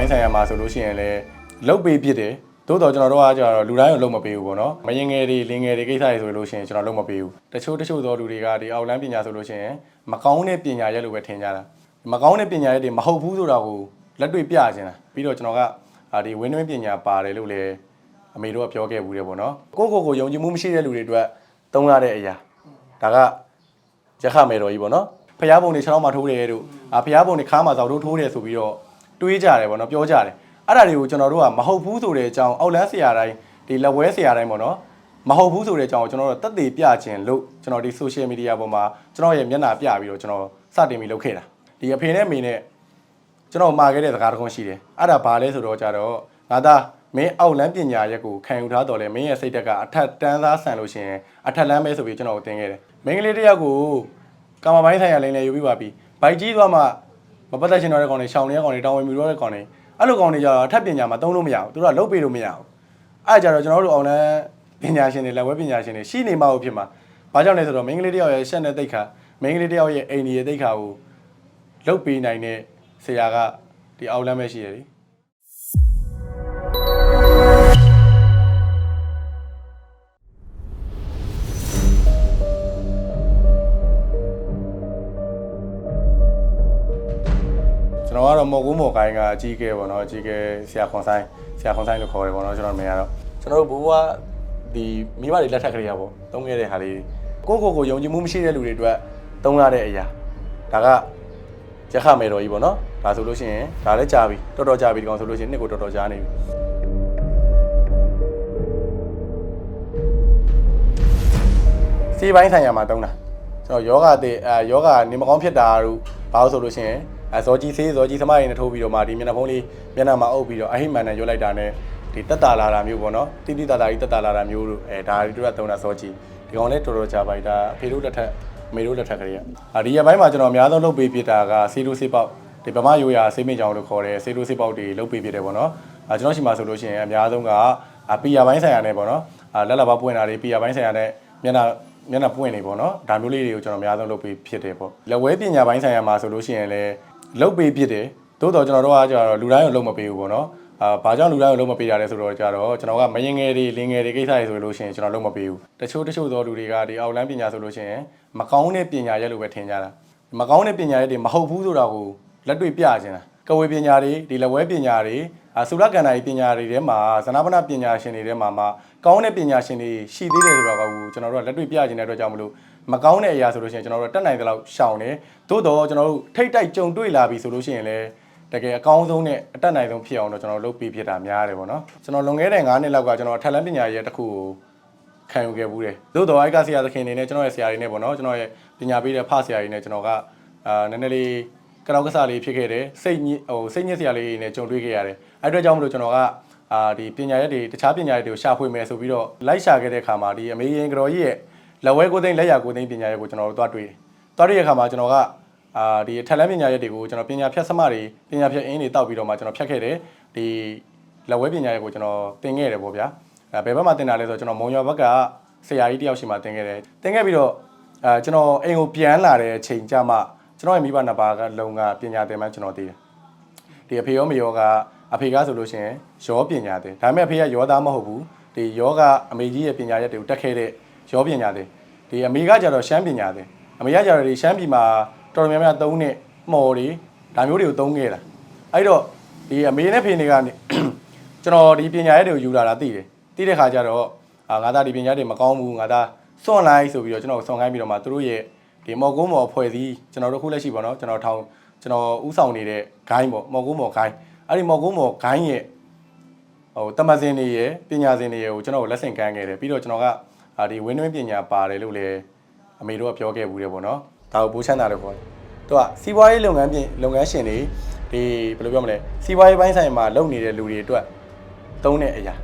ပိုင်းဆိုင်ရာမှာဆိုလို့ရှိရင်လည်းလုတ်ပေးဖြစ်တယ်သို့တော့ကျွန်တော်တို့ကကျတော့လူတိုင်းကိုလုံးမပေးဘူးပေါ့နော်မရင်ငယ်တွေလင်ငယ်တွေကိစ္စတွေဆိုလို့ရှိရင်ကျွန်တော်လုံးမပေးဘူးတချို့တချို့သောလူတွေကဒီအောက်လန်းပညာဆိုလို့ရှိရင်မကောင်းတဲ့ပညာရက်လို့ပဲထင်ကြတာမကောင်းတဲ့ပညာရက်တွေမဟုတ်ဘူးဆိုတာကိုလက်တွေ့ပြချင်တာပြီးတော့ကျွန်တော်ကအာဒီဝင်းဝင်းပညာပါတယ်လို့လည်းအမေတို့ကပြောခဲ့ဘူးတယ်ပေါ့နော်ကိုယ့်ကိုယ်ကိုယုံကြည်မှုမရှိတဲ့လူတွေအတွက်သုံးရတဲ့အရာဒါကရခမယ်တော်ကြီးပေါ့နော်ဖျားပုံတွေခြေထောက်မှာထိုးတယ်တို့အာဖျားပုံတွေခါမှာစောက်တို့ထိုးတယ်ဆိုပြီးတော့ တွေးကြတယ်ပေါ့နော်ပြောကြတယ်အဲ့ဒါတွေကိုကျွန်တော်တို့ကမဟုတ်ဘူးဆိုတဲ့အကြောင်းအောက်လန်းဆရာတိုင်းဒီလက်ဝဲဆရာတိုင်းပေါ့နော်မဟုတ်ဘူးဆိုတဲ့အကြောင်းကိုကျွန်တော်တို့တက်သေးပြခြင်းလို့ကျွန်တော်ဒီ social media ပေါ်မှာကျွန်တော်ရဲ့မျက်နှာပြပြီးတော့ကျွန်တော်စတင်ပြီးလုပ်ခဲ့တာဒီအဖေနဲ့အမေနဲ့ကျွန်တော်မှာခဲ့တဲ့စကားတစ်ခုရှိတယ်အဲ့ဒါဘာလဲဆိုတော့ကြတော့ငါသားမင်းအောက်လန်းပညာရက်ကိုခံယူထားတော်လဲမင်းရဲ့စိတ်ဓာတ်ကအထက်တန်းသားဆန်လို့ရှိရင်အထက်လန်းပဲဆိုပြီးကျွန်တော်ကိုသင်ခဲ့တယ်မင်းကလေးတစ်ယောက်ကိုကာမပိုင်းဆိုင်ရာလိန်လေယူပြီးပါပြီဘိုက်ကြီးသွားမှ မပတ်သက်ချင်တော့တဲ့ကောင်တွေရှောင်းနေတဲ့ကောင်တွေတောင်းဝင်မြူတော့တဲ့ကောင်တွေအဲ့လိုကောင်တွေကြတော့အထက်ပညာမှာသုံးလို့မရဘူးသူတို့ကလုတ်ပေးလို့မရဘူးအဲ့ဒါကြတော့ကျွန်တော်တို့အောင်လန်းပညာရှင်တွေလက်ဝဲပညာရှင်တွေရှိနေမှဟုတ်ဖြစ်မှာဘာကြောင့်လဲဆိုတော့မိန်းကလေးတယောက်ရဲ့ရှက်တဲ့တိတ်ခါမိန်းကလေးတယောက်ရဲ့အိမ်ကြီးရဲ့တိတ်ခါကိုလုတ်ပေးနိုင်တဲ့ဆရာကဒီအောင်လန်းပဲရှိရတ တော်ကတော့မော်ကူးမော်ကိုင်းကအကြီးကဲပေါ့နော်အကြီးကဲဆရာခွန်ဆိုင်ဆရာခွန်ဆိုင်လို့ခေါ်တယ်ပေါ့နော်ကျွန်တော်မြင်ရတော့ကျွန်တော်တို့ဘိုးကဒီမိဘတွေလက်ထက်ကလေးရပေါ့သုံးခဲ့တဲ့ဟာလေးကိုယ့်ကိုယ်ကိုယုံကြည်မှုမရှိတဲ့လူတွေအတွက်သုံးရတဲ့အရာဒါကရခမယ်တော်ကြီးပေါ့နော်ဒါဆိုလို့ရှိရင်ဒါလည်းကြာပြီတော်တော်ကြာပြီဒီကောင်ဆိုလို့ရှိရင်နှစ်ကိုတော်တော်ကြာနေပြီစီးပိုင်းဆိုင်ရာမှာတုံးတာကျွန်တော်ယောဂတဲ့အဲယောဂနေမကောင်းဖြစ်တာတို့ဘာလို့ဆိုလို့ရှိရင် အဲဇောကြီးဆေးဇောကြီးသမားရင်းနဲ့ထိုးပြီးတော့မှဒီမျက်နှာဖုံးလေးမျက်နှာမှာအုပ်ပြီးတော့အဟိမန်နဲ့ရွတ်လိုက်တာနဲ့ဒီတက်တာလာတာမျိုးပေါ့နော်တိတိတတာကြီးတက်တာလာတာမျိုးတို့အဲဒါတို့ကတုံးတာဇောကြီးဒီကောင်လည်းတော်တော်ကြာပါပြီဒါအဖေတို့လက်ထက်အမေတို့လက်ထက်ကလေးอ่ะအာဒီရပိုင်းမှာကျွန်တော်အများဆုံးလုပ်ပေးပြတာကဆေးတို့ဆေးပေါက်ဒီဗမာရိုးရာဆေးမိကြောင်လို့ခေါ်တယ်ဆေးတို့ဆေးပေါက်တွေလုပ်ပေးပြတယ်ပေါ့နော်အာကျွန်တော်ရှိမှဆိုလို့ရှိရင်အများဆုံးကအပီယာပိုင်းဆိုင်ရာနဲ့ပေါ့နော်အာလက်လာပါပွင့်တာတွေပီယာပိုင်းဆိုင်ရာနဲ့မျက်နှာမျက်နှာပွင့်နေပေါ့နော်ဒါမျိုးလေးတွေကိုကျွန်တော်အများဆုံးလုပ်ပေးဖြစ်တယ်ပေါ့လက်ဝဲပညာပိုင်းဆိုင်ရာမှာဆိုလို့ရှိရင်လည်း လုပ်ပေးဖြစ်တယ်သို့တော့ကျွန်တော်တို့ကကြတော့လူတိုင်းကိုလုပ်မပေးဘူးပေါ့နော်အာဘာကြောင့်လူတိုင်းကိုလုပ်မပေးရလဲဆိုတော့ကြတော့ကျွန်တော်ကမရင်ငယ်တွေလင်ငယ်တွေကိစ္စတွေဆိုလို့ရှိရင်ကျွန်တော်လုပ်မပေးဘူးတချို့တချို့သောလူတွေကဒီအောက်လန်းပညာဆိုလို့ရှိရင်မကောင်းတဲ့ပညာရက်လို့ပဲထင်ကြတာမကောင်းတဲ့ပညာရက်တွေမဟုတ်ဘူးဆိုတာကိုလက်တွေ့ပြချင်တာကဝေပညာတွေဒီလက်ဝဲပညာတွေအာသုရကန္နာရီပညာတွေထဲမှာဇနဗနာပညာရှင်တွေထဲမှာမှကောင်းတဲ့ပညာရှင်တွေရှိသေးတယ်ဆိုတော့ကကျွန်တော်တို့ကလက်တွေ့ပြချင်တဲ့အတွက်ကြောင့်မလို့ မကောင်းတဲ့အရာဆိုလို့ရှိရင်ကျွန်တော်တို့တက်နိုင်တဲ့လောက်ရှောင်တယ်သို့တော့ကျွန်တော်တို့ထိတ်တိုက်ကြုံတွေ့လာပြီဆိုလို့ရှိရင်လည်းတကယ်အကောင်းဆုံးနဲ့အတက်နိုင်ဆုံးဖြစ်အောင်တော့ကျွန်တော်တို့လုပ်ပြီးဖြစ်တာများတယ်ပေါ့နော်ကျွန်တော်လွန်ခဲ့တဲ့9နှစ်လောက်ကကျွန်တော်ထက်လန်းပညာရဲ့တစ်ခုကိုခံယူခဲ့ဘူးတယ်သို့တော့အိုက်ကဆရာသခင်နေနဲ့ကျွန်တော်ရဲ့ဆရာတွေနဲ့ပေါ့နော်ကျွန်တော်ရဲ့ပညာပေးတဲ့ဖဆရာတွေနဲ့ကျွန်တော်ကအာနည်းနည်းလေးကတောက်ကစားလေးဖြစ်ခဲ့တယ်စိတ်ညစ်ဟိုစိတ်ညစ်စရာလေးတွေနဲ့ကြုံတွေ့ခဲ့ရတယ်အဲ့အတွက်ကြောင့်မလို့ကျွန်တော်ကအာဒီပညာရက်တွေတခြားပညာရက်တွေကိုရှာဖွေမယ်ဆိုပြီးတော့လိုက်ရှာခဲ့တဲ့အခါမှာဒီအမေရင်ကတော်ကြီးရဲ့ လက်ဝဲကိုသိန်းလက်ရကိုသိန်းပညာရက်ကိုကျွန်တော်တို့တွားတွေ့တယ်တွားတွေ့တဲ့အခါမှာကျွန်တော်ကအာဒီထက်လန်းပညာရက်တွေကိုကျွန်တော်ပညာဖြတ်စမတွေပညာဖြတ်အင်းတွေတောက်ပြီးတော့မှကျွန်တော်ဖြတ်ခဲ့တယ်ဒီလက်ဝဲပညာရက်ကိုကျွန်တော်သင်ခဲ့တယ်ပေါ့ဗျာအဲဘယ်ဘက်မှာသင်တာလဲဆိုတော့ကျွန်တော်မုံရွာဘက်ကဆရာကြီးတယောက်ရှိမှသင်ခဲ့တယ်သင်ခဲ့ပြီးတော့အဲကျွန်တော်အိမ်ကိုပြန်လာတဲ့အချိန်ကျမှကျွန်တော်ရဲ့မိဘနှစ်ပါးကလုံကပညာသင်မှကျွန်တော်သိတယ်ဒီအဖေရောမရောကအဖေကဆိုလို့ရှိရင်ရောပညာတယ်ဒါပေမဲ့အဖေကရောသားမဟုတ်ဘူးဒီယောကအမေကြီးရဲ့ပညာရက်တွေကိုတက်ခဲ့တဲ့ ရောပညာတယ်ဒီအမေကကြတော့ရှမ်းပညာတယ်အမေကကြတော့ဒီရှမ်းပြည်မှာတော်တော်များများသုံးတဲ့မှော်တွေဒါမျိုးတွေကိုသုံးခဲ့တာအဲ့တော့ဒီအမေနဲ့ဖေနေကနေကျွန်တော်ဒီပညာရက်တွေကိုယူလာတာသိတယ်သိတဲ့ခါကျတော့အာငါသားဒီပညာရက်တွေမကောင်းဘူးငါသားစွန့်လိုက်ဆိုပြီးတော့ကျွန်တော်ဆွန့်ခိုင်းပြီးတော့မှသူတို့ရဲ့ဒီမော်ကုန်းမော်ဖွဲ့စည်းကျွန်တော်တို့ခုလက်ရှိပေါ့နော်ကျွန်တော်ထောင်ကျွန်တော်ဥဆောင်နေတဲ့ဂိုင်းပေါ့မော်ကုန်းမော်ဂိုင်းအဲ့ဒီမော်ကုန်းမော်ဂိုင်းရဲ့ဟိုတမစင်တွေရဲ့ပညာစင်တွေရဲ့ကိုကျွန်တော်လက်ဆင့်ကမ်းခဲ့တယ်ပြီးတော့ကျွန်တော်က အာဒီဝင်းဝင်းပညာပါတယ်လို့လည်းအမေတို့ကပြောခဲ့ဘူးတယ်ပေါ့နော်ဒါကိုပိုးချမ်းသာတယ်ပေါ့သူကစီးပွားရေးလုပ်ငန်းပြင်လုပ်ငန်းရှင်တွေဒီဘယ်လိုပြောမလဲစီးပွားရေးပိုင်းဆိုင်မှာလုပ်နေတဲ့လူတွေအတွက်သုံးတဲ့အရာ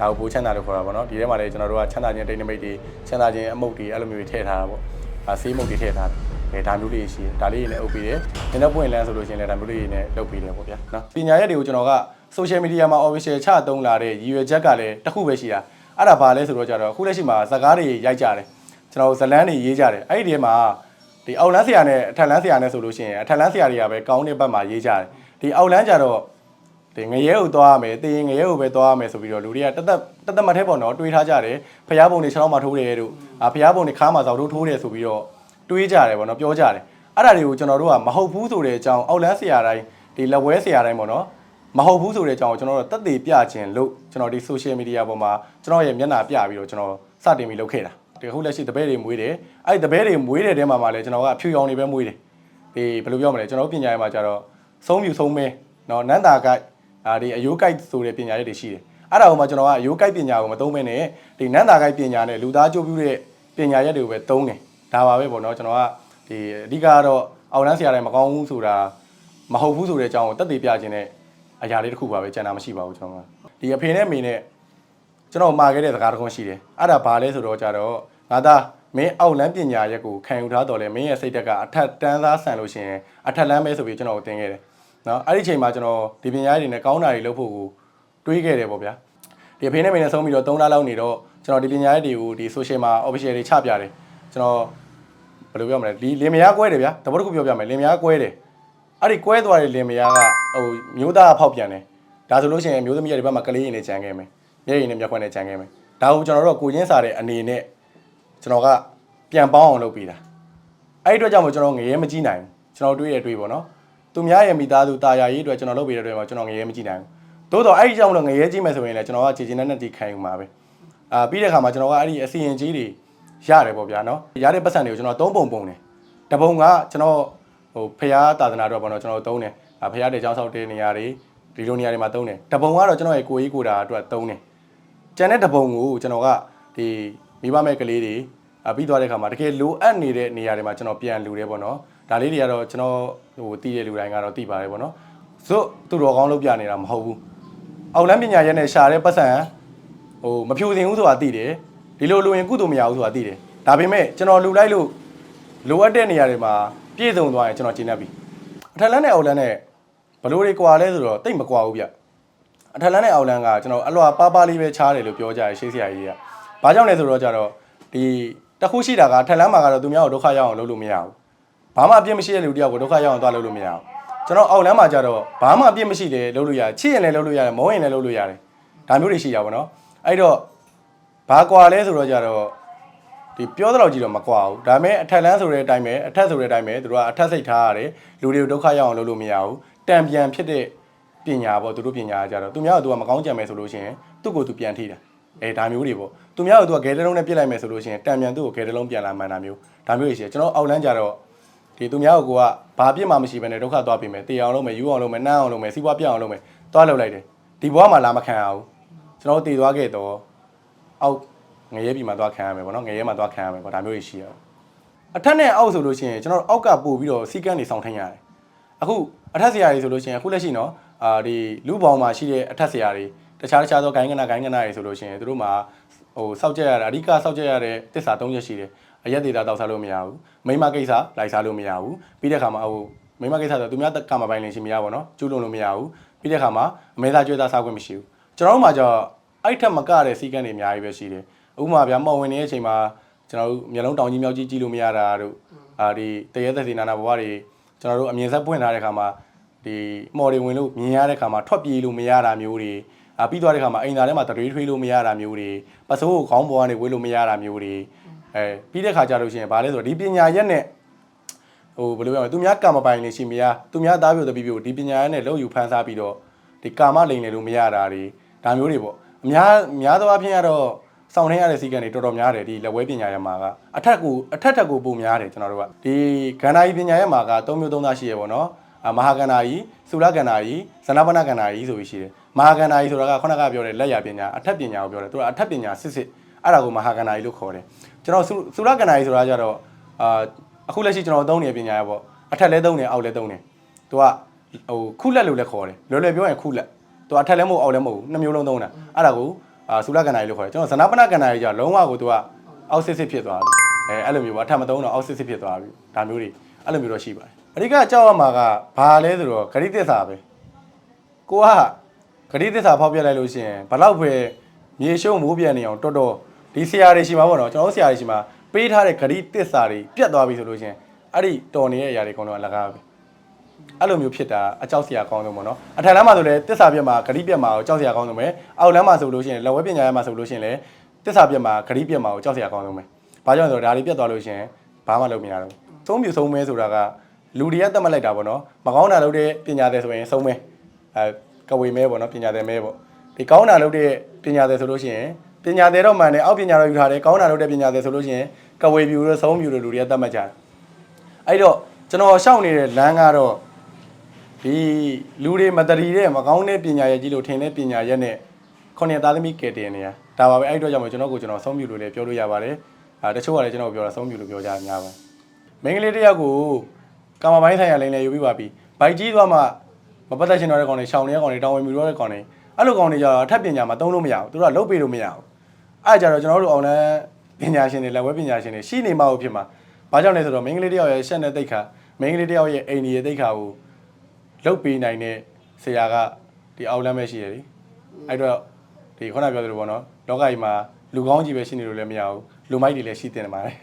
ဒါကိုပိုးချမ်းသာလို့ခေါ်တာပေါ့နော်ဒီထဲမှာလည်းကျွန်တော်တို့ကချမ်းသာခြင်းဒိတ်နမိတ်တွေချမ်းသာခြင်းအမုတ်တွေအဲ့လိုမျိုးတွေထည့်ထားတာပေါ့အာဆေးမုတ်တွေထည့်ထားတယ်အဲဒါမျိုးလေးရှိတယ်ဒါလေးတွေလည်းအုပ်ပြီးတယ်နည်းနည်းပွင့်လန်းဆိုလို့ရှိရင်လည်းဒါမျိုးလေးတွေနဲ့လုပ်ပြီးတယ်ပေါ့ဗျာနော်ပညာရက်တွေကိုကျွန်တော်က social media မှာ official ချသုံးလာတဲ့ရည်ရွယ်ချက်ကလည်းတစ်ခုပဲရှိတာ အဲ့ဒါဘာလဲဆိုတော့ကြတော့အခုလက်ရှိမှာဇကားတွေရိုက်ကြတယ်ကျွန်တော်ဇလန်းတွေရေးကြတယ်အဲ့ဒီထဲမှာဒီအောက်လန်းဆရာနဲ့အထက်လန်းဆရာနဲ့ဆိုလို့ရှိရင်အထက်လန်းဆရာတွေကပဲကောင်းတဲ့ဘက်မှာရေးကြတယ်ဒီအောက်လန်းကြတော့ဒီငရဲကိုသွားရမယ်တေရင်ငရဲကိုပဲသွားရမယ်ဆိုပြီးတော့လူတွေကတသက်တသက်မထဲပေါ့နော်တွေးထားကြတယ်ဖျားပုံတွေခြေထောက်မှာထိုးတယ်တို့အာဖျားပုံတွေခါမှာစောက်ထိုးထိုးတယ်ဆိုပြီးတော့တွေးကြတယ်ပေါ့နော်ပြောကြတယ်အဲ့ဒါတွေကိုကျွန်တော်တို့ကမဟုတ်ဘူးဆိုတဲ့အကြောင်းအောက်လန်းဆရာတိုင်းဒီလက်ဝဲဆရာတိုင်းပေါ့နော် မဟုတ်ဘူးဆိုတဲ့အကြောင်းကိုကျွန်တော်တို့တက်သေးပြခြင်းလို့ကျွန်တော်ဒီ social media ပေါ်မှာကျွန်တော်ရဲ့မျက်နှာပြပြီးတော့ကျွန်တော်စတင်ပြီးလုပ်ခဲ့တာဒီခုလက်ရှိတပည့်တွေမွေးတယ်အဲ့ဒီတပည့်တွေမွေးတဲ့တဲမှာမှလည်းကျွန်တော်ကအဖြူရောင်တွေပဲမွေးတယ်ဒီဘယ်လိုပြောမလဲကျွန်တော်တို့ပညာရေးမှာကျတော့ဆုံးမြူဆုံးမဲနော်နန္တာကိုက်အာဒီအယိုးကိုက်ဆိုတဲ့ပညာရက်တွေရှိတယ်အဲ့ဒါကိုမှကျွန်တော်ကအယိုးကိုက်ပညာကိုမသုံးဘဲနဲ့ဒီနန်းသာကိုက်ပညာနဲ့လူသားကြိုးပြုတဲ့ပညာရက်တွေကိုပဲသုံးတယ်ဒါပါပဲပေါ့နော်ကျွန်တော်ကဒီအဓိကတော့အောက်လန်းဆရာတိုင်းမကောင်းဘူးဆိုတာမဟုတ်ဘူးဆိုတဲ့အကြောင်းကိုတက်တည်ပြခြင်းနဲ့ အရာလေးတစ်ခုပါပဲကျန်တာမရှိပါဘူးကျွန်တော်ကဒီအဖေနဲ့အမေနဲ့ကျွန်တော်မှာခဲ့တဲ့စကားတစ်ခုရှိတယ်အဲ့ဒါဘာလဲဆိုတော့ကြတော့ငါသားမင်းအောက်လန်းပညာရက်ကိုခံယူထားတော်လဲမင်းရဲ့စိတ်တက်ကအထက်တန်းသားဆန်လို့ရှိရင်အထက်လန်းပဲဆိုပြီးကျွန်တော်ကိုသင်ခဲ့တယ်နော်အဲ့ဒီအချိန်မှာကျွန်တော်ဒီပညာရေးတွေနဲ့ကောင်းတာတွေလုပ်ဖို့ကိုတွေးခဲ့တယ်ပေါ့ဗျာဒီအဖေနဲ့မိနဲ့ဆုံးပြီးတော့3လလောက်နေတော့ကျွန်တော်ဒီပညာရေးတွေကိုဒီ social မှာ official တွေချပြတယ်ကျွန်တော်ဘယ်လိုပြောမလဲဒီလင်မယားကွဲတယ်ဗျာတပတ်တစ်ခုပြောပြမယ်လင်မယားကွဲတယ် အဲ့ဒီကွဲသွားတဲ့လင်မယားကဟိုမျိုးသားဖောက်ပြန်တယ်ဒါဆိုလို့ရှိရင်မျိုးသမီးရဲ့ဒီဘက်မှာကလေးရင်နဲ့ကြံခဲ့မယ်မျက်ရည်နဲ့မျက်ခွန်းနဲ့ကြံခဲ့မယ်ဒါကိုကျွန်တော်တို့ကကိုချင်းစာတဲ့အနေနဲ့ကျွန်တော်ကပြန်ပေါင်းအောင်လုပ်ပြီးတာအဲ့ဒီအတွက်ကြောင့်မို့ကျွန်တော်ငရဲမကြည့်နိုင်ဘူးကျွန်တော်တွေးရတွေးပေါ့နော်သူများရဲ့မိသားစုတာယာရေးအတွက်ကျွန်တော်လုပ်ပေးတဲ့အတွက်မှာကျွန်တော်ငရဲမကြည့်နိုင်ဘူးသို့တော့အဲ့ဒီကြောင့်မလို့ငရဲကြည့်မယ်ဆိုရင်လည်းကျွန်တော်ကခြေချင်းနဲ့နဲ့တီခံယူမှာပဲအာပြီးတဲ့အခါမှာကျွန်တော်ကအဲ့ဒီအစီရင်ကြီးတွေရတယ်ပေါ့ဗျာနော်ရတဲ့ပတ်စံတွေကိုကျွန်တော်သုံးပုံပုံတယ်တပုံကကျွန်တော် ဟိုဖျားသာသနာတော့ပေါ့နော်ကျွန်တော်သုံးတယ်ဖျားတဲ့ကျောင်းဆောက်တဲ့နေရာတွေဒီလိုနေရာတွေမှာသုံးတယ်တပုံကတော့ကျွန်တော်ရဲ့ကိုကြီးကိုတာအတွက်သုံးတယ်ကျန်တဲ့တပုံကိုကျွန်တော်ကဒီမိဘမဲ့ကလေးတွေအပြီးသွားတဲ့ခါမှာတကယ်လိုအပ်နေတဲ့နေရာတွေမှာကျွန်တော်ပြန်လူတယ်ပေါ့နော်ဒါလေးတွေကတော့ကျွန်တော်ဟိုတည်တဲ့လူတိုင်းကတော့တည်ပါတယ်ပေါ့နော်သို့သူတော်ကောင်းလုပ်ပြနေတာမဟုတ်ဘူးအောက်လမ်းပညာရက်နဲ့ရှာတဲ့ပတ်စံဟိုမဖြိုစင်ဘူးဆိုတာသိတယ်ဒီလိုလူရင်ကုသိုလ်မရဘူးဆိုတာသိတယ်ဒါပေမဲ့ကျွန်တော်လူလိုက်လို့လိုအပ်တဲ့နေရာတွေမှာ ပြည့်စုံသွားရင်ကျွန်တော်ကျင်းတတ်ပြီအထက်လန်းနဲ့အောက်လန်းနဲ့ဘလို့တွေကွာလဲဆိုတော့တိတ်မကွာဘူးဗျအထက်လန်းနဲ့အောက်လန်းကကျွန်တော်အလွာပါပါလေးပဲချားတယ်လို့ပြောကြရရှေးဆရာကြီးက။ဘာကြောင့်လဲဆိုတော့ကြတော့ဒီတစ်ခုရှိတာကထက်လန်းမှာကတော့သူများကိုဒုက္ခရောက်အောင်လုပ်လို့မရဘူး။ဘာမှအပြစ်မရှိတဲ့လူတယောက်ကိုဒုက္ခရောက်အောင်သွားလုပ်လို့မရဘူး။ကျွန်တော်အောက်လန်းမှာကြတော့ဘာမှအပြစ်မရှိတယ်လုပ်လို့ရတယ်။ချစ်ရင်လည်းလုပ်လို့ရတယ်မုန်းရင်လည်းလုပ်လို့ရတယ်။ဒါမျိုးတွေရှိတာပေါ့နော်။အဲ့တော့ဘာကွာလဲဆိုတော့ကြတော့ ဒီပြောတော့ကြည့်တော့မကွာဘူးဒါပေမဲ့အထက်လန်းဆိုတဲ့အတိုင်းပဲအထက်ဆိုတဲ့အတိုင်းပဲသူတို့ကအထက်စိတ်ထားရတယ်လူတွေကိုဒုက္ခရောက်အောင်လုပ်လို့မရဘူးတံပြန်ဖြစ်တဲ့ပညာပေါ့သူတို့ပညာကကြတော့သူများကသူကမကောင်းကြံမယ်ဆိုလို့ရှိရင်သူ့ကိုသူပြန်ထိတာအဲဒါမျိုးတွေပေါ့သူများကသူကဂဲတလုံးနဲ့ပြစ်လိုက်မယ်ဆိုလို့ရှိရင်တံပြန်သူ့ကိုဂဲတလုံးပြန်လာမှန်တာမျိုးဒါမျိုးတွေရှိတယ်ကျွန်တော်အောက်လန်းကြတော့ဒီသူများကကိုကဘာပြစ်မှမရှိဘဲနဲ့ဒုက္ခသွားပြီမယ်တေအောင်လုပ်မယ်ယူအောင်လုပ်မယ်နှမ်းအောင်လုပ်မယ်စီးပွားပြအောင်လုပ်မယ်သွားလုပ်လိုက်တယ်ဒီဘဝမှာလာမခံရဘူးကျွန်တော်တို့တည်သွားခဲ့တော့အောက် ငရဲပြည်မှာသွားခံရမယ်ပေါ့နော်ငရဲမှာသွားခံရမယ်ပေါ့ဒါမျိုးတွေရှိရအောင်အထက်နဲ့အောက်ဆိုလို့ရှိရင်ကျွန်တော်တို့အောက်ကပို့ပြီးတော့စီကန်းတွေစောင့်ထိုင်ရတယ်အခုအထက်ဆရာတွေဆိုလို့ရှိရင်အခုလက်ရှိနော်အာဒီလူပေါင်းမှာရှိတဲ့အထက်ဆရာတွေတခြားတခြားသောဂိုင်းကနာဂိုင်းကနာတွေဆိုလို့ရှိရင်တို့မှာဟိုစောက်ကြက်ရတာအဓိကစောက်ကြက်ရတဲ့တစ္ဆာ၃ချက်ရှိတယ်အရက်ဒေတာတောက်စားလို့မရဘူးမိမကိစ္စလိုက်စားလို့မရဘူးပြီးတဲ့ခါမှာဟိုမိမကိစ္စဆိုသူများကာမပိုင်လင်ရှင်မရပါတော့ကျူးလွန်လို့မရဘူးပြီးတဲ့ခါမှာအမေသားကျွေးသားစားခွင့်မရှိဘူးကျွန်တော်တို့မှာကျတော့အဲ့ထက်မကတဲ့စီကန်းတွေအများကြီးပဲရှိတယ် ဥပမာဗျာမော်ဝင်နေတဲ့အချိန်မှာကျွန်တော်တို့မျိုးလုံးတောင်ကြီးမြောက်ကြီးကြည့်လို့မရတာတို့အာဒီတရဲသက်စီနာနာဘဝတွေကျွန်တော်တို့အမြင်ဆက်ပွင့်ထားတဲ့ခါမှာဒီမော်တွေဝင်လို့မြင်ရတဲ့ခါမှာထွက်ပြေးလို့မရတာမျိုးတွေအာပြီးသွားတဲ့ခါမှာအိမ်သားထဲမှာတရေထွေးလို့မရတာမျိုးတွေပစိုးကိုခေါင်းပေါ်ကနေဝေးလို့မရတာမျိုးတွေအဲပြီးတဲ့ခါကျတော့ရှင်ဘာလဲဆိုတော့ဒီပညာရက်နဲ့ဟိုဘယ်လိုပြောမလဲသူများကာမပိုင်နေရှိမရသူများသားပြိုတပီးပြိုဒီပညာရက်နဲ့လောက်ယူဖန်ဆားပြီးတော့ဒီကာမလိန်လေလို့မရတာတွေဒါမျိုးတွေပေါ့အများအများသောအားဖြင့်ကတော့ စောင့်နေရတဲ့စီကံတွေတော်တော်များတယ်ဒီလက်ဝဲပညာရမှာကအထက်ကိုအထက်ထက်ကိုပုံများတယ်ကျွန်တော်တို့ကဒီကန္နာကြီးပညာရမှာက၃မျိုး၃သားရှိရပေါ့နော်အမဟာကန္နာကြီးသုလကန္နာကြီးဇနပနကန္နာကြီးဆိုပြီးရှိတယ်မဟာကန္နာကြီးဆိုတာကခုနကပြောတဲ့လက်ရပညာအထက်ပညာကိုပြောတယ်သူကအထက်ပညာစစ်စစ်အဲ့ဒါကိုမဟာကန္နာကြီးလို့ခေါ်တယ်ကျွန်တော်သုလကန္နာကြီးဆိုတာကြတော့အာအခုလက်ရှိကျွန်တော်သုံးနေတဲ့ပညာရပေါ့အထက်လဲသုံးတယ်အောက်လဲသုံးတယ်သူကဟိုခုလက်လို့လည်းခေါ်တယ်လွယ်လွယ်ပြောရင်ခုလက်သူအထက်လဲမဟုတ်အောက်လဲမဟုတ်ဘူးနှစ်မျိုးလုံးသုံးတာအဲ့ဒါကို အာသုလကန္နာရီလို့ခေါ်တယ်ကျွန်တော်ဇနပနကန္နာရီကျတော့လုံးဝကိုသူကအောက်စစ်စစ်ဖြစ်သွားပြီအဲအဲ့လိုမျိုးပါအထက်မသုံးတော့အောက်စစ်စစ်ဖြစ်သွားပြီဒါမျိုးတွေအဲ့လိုမျိုးတော့ရှိပါတယ်အဓိကကြောက်ရမှာကဘာလဲဆိုတော့ဂရိသစ္စာပဲကိုကဂရိသစ္စာဖောက်ပြလိုက်လို့ရှိရင်ဘလောက်ပဲမြေရှုံးမိုးပြန်နေအောင်တော်တော်ဒီဆရာတွေရှိမှာပေါ့နော်ကျွန်တော်တို့ဆရာတွေရှိမှာပေးထားတဲ့ဂရိသစ္စာတွေပြတ်သွားပြီဆိုလို့ရှိရင်အဲ့ဒီတော်နေတဲ့အရာတွေအကုန်လုံးအလကားပဲ အဲ့လိုမျိုးဖြစ်တာအကြောက်စရာကောင်းဆုံးပေါ့နော်အထက်လမ်းမှာဆိုလည်းတစ္ဆာပြက်မှာဂရိပြက်မှာကိုကြောက်စရာကောင်းဆုံးပဲအောက်လမ်းမှာဆိုလို့ရှိရင်လက်ဝဲပညာရမှာဆိုလို့ရှိရင်လည်းတစ္ဆာပြက်မှာဂရိပြက်မှာကိုကြောက်စရာကောင်းဆုံးပဲဘာကြောင့်လဲဆိုတော့ဒါတွေပြက်သွားလို့ရှိရင်ဘာမှလုပ်မရတော့ဘူးသုံးပြဆုံးမဲဆိုတာကလူတွေကတတ်မှတ်လိုက်တာပေါ့နော်မကောင်းတာလုပ်တဲ့ပညာသည်ဆိုရင်ဆုံးမဲအဲကဝေမဲပေါ့နော်ပညာသည်မဲပေါ့ဒီကောင်းတာလုပ်တဲ့ပညာသည်ဆိုလို့ရှိရင်ပညာသည်တော့မှန်တယ်အောက်ပညာတော့ယူထားတယ်ကောင်းတာလုပ်တဲ့ပညာသည်ဆိုလို့ရှိရင်ကဝေပြူလို့ဆုံးပြူလို့လူတွေကတတ်မှတ်ကြတယ်အဲ့တော့ကျွန်တော်ရှောက်နေတဲ့လမ်းကတော့ ဒီလူတွေမတရီတဲ့မကောင်းတဲ့ပညာရဲ့ကြီးလို့ထင်တဲ့ပညာရဲ့နဲ့ခုနှစ်သားသမီးကယ်တင်နေရဒါပါပဲအဲ့ဒီတော့ကြောင့်မို့ကျွန်တော်ကိုကျွန်တော်ဆုံးပြလို့လည်းပြောလို့ရပါတယ်အာတချို့ကလည်းကျွန်တော်ပြောတာဆုံးပြလို့ပြောကြများပါမင်းကလေးတစ်ယောက်ကိုကာမပိုင်းဆိုင်ရာလိန်လည်းယူပြီးပါပြီဘိုက်ကြီးသွားမှမပတ်သက်ချင်တော့တဲ့ကောင်တွေရှောင်းနေတဲ့ကောင်တွေတောင်းဝင်မြူတော့တဲ့ကောင်တွေအဲ့လိုကောင်တွေကြတော့အထက်ပညာမှာသုံးလို့မရဘူးသူတို့ကလုတ်ပေးလို့မရဘူးအဲ့ကြတော့ကျွန်တော်တို့အောင်လန်းပညာရှင်တွေလက်ဝဲပညာရှင်တွေရှိနေမှဟုတ်ဖြစ်မှာဘာကြောင့်လဲဆိုတော့မင်းကလေးတစ်ယောက်ရဲ့ရှက်တဲ့တိတ်ခါမင်းကလေးတစ်ယောက်ရဲ့အိမ်ကြီးရဲ့တိတ်ခါကို လုတ်ပေးနိုင်တဲ့ဆရာကဒီအောက်လမ်းပဲရှိရလေအဲ့တော့ဒီခုနပြောသလိုပေါ့နော်လောကကြီးမှာလူကောင်းကြီးပဲရှိနေလို့လည်းမရဘူးလူမိုက်တွေလည်းရှိတင်နေပါတယ်